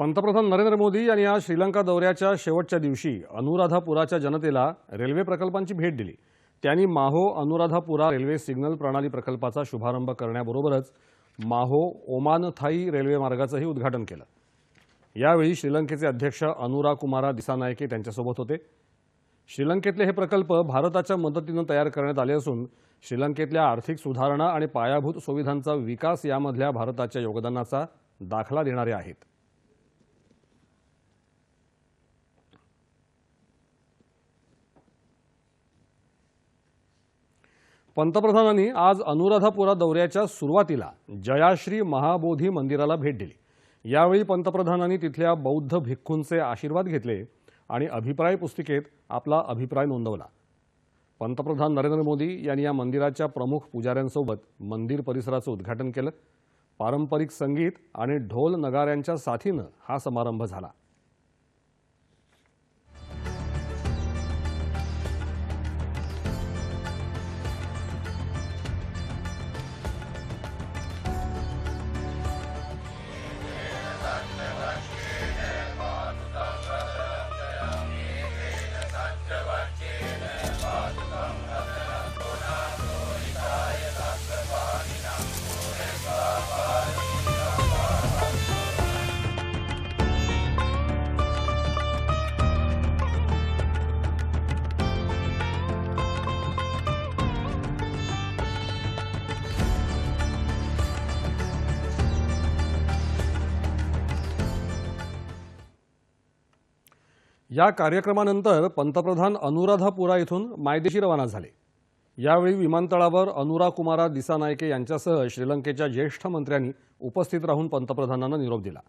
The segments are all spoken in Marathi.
पंतप्रधान नरेंद्र मोदी यांनी आज श्रीलंका दौऱ्याच्या शेवटच्या दिवशी अनुराधापुराच्या जनतेला रेल्वे प्रकल्पांची भेट दिली. त्यांनी माहो अनुराधापुरा रेल्वे सिग्नल प्रणाली प्रकल्पाचा शुभारंभ करण्याबरोबरच माहो ओमान थाई रेल्वे मार्गाचंही उद्घाटन केलं. यावेळी श्रीलंकेचे अध्यक्ष अनुरा कुमारा दिसानायके त्यांच्यासोबत होते. श्रीलंकेतले हे प्रकल्प भारताच्या मदतीनं तयार करण्यात आले असून श्रीलंकेतल्या आर्थिक सुधारणा आणि पायाभूत सुविधांचा विकास यामधल्या भारताच्या योगदानाचा दाखला देणारे आहेत. पंतप्रधानांनी आज अनुराधापुरा दौऱ्याच्या सुरुवातीला जयाश्री महाबोधी मंदिराला भेट दिली. यावेळी पंतप्रधानांनी तिथल्या बौद्ध भिक्खूंचे आशीर्वाद घेतले आणि अभिप्राय पुस्तिकेत आपला अभिप्राय नोंदवला. पंतप्रधान नरेंद्र मोदी यांनी या मंदिराच्या प्रमुख पुजाऱ्यांसोबत मंदिर परिसराचं उद्घाटन केलं. पारंपरिक संगीत आणि ढोल नगाऱ्यांच्या साथीनं हा समारंभ झाला. या कार्यक्रमानंतर पंतप्रधान अनुराधापुरा इथून मायदेशी रवाना झाले. यावेळी विमानतळावर अनुरा कुमारा दिसानायके यांच्यासह श्रीलंकेच्या ज्येष्ठ मंत्र्यांनी उपस्थित राहून पंतप्रधानांना निरोप दिला.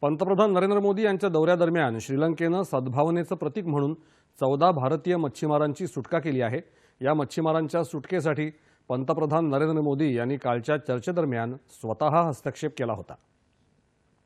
पंतप्रधान नरेंद्र मोदी यांच्या दौऱ्यादरम्यान श्रीलंकेनं सद्भावनेचं प्रतीक म्हणून चौदा भारतीय मच्छीमारांची सुटका केली आहे. या मच्छीमारांच्या सुटकेसाठी पंतप्रधान नरेंद्र मोदी यांनी कालच्या चर्चेदरम्यान स्वतः हस्तक्षेप केला होता.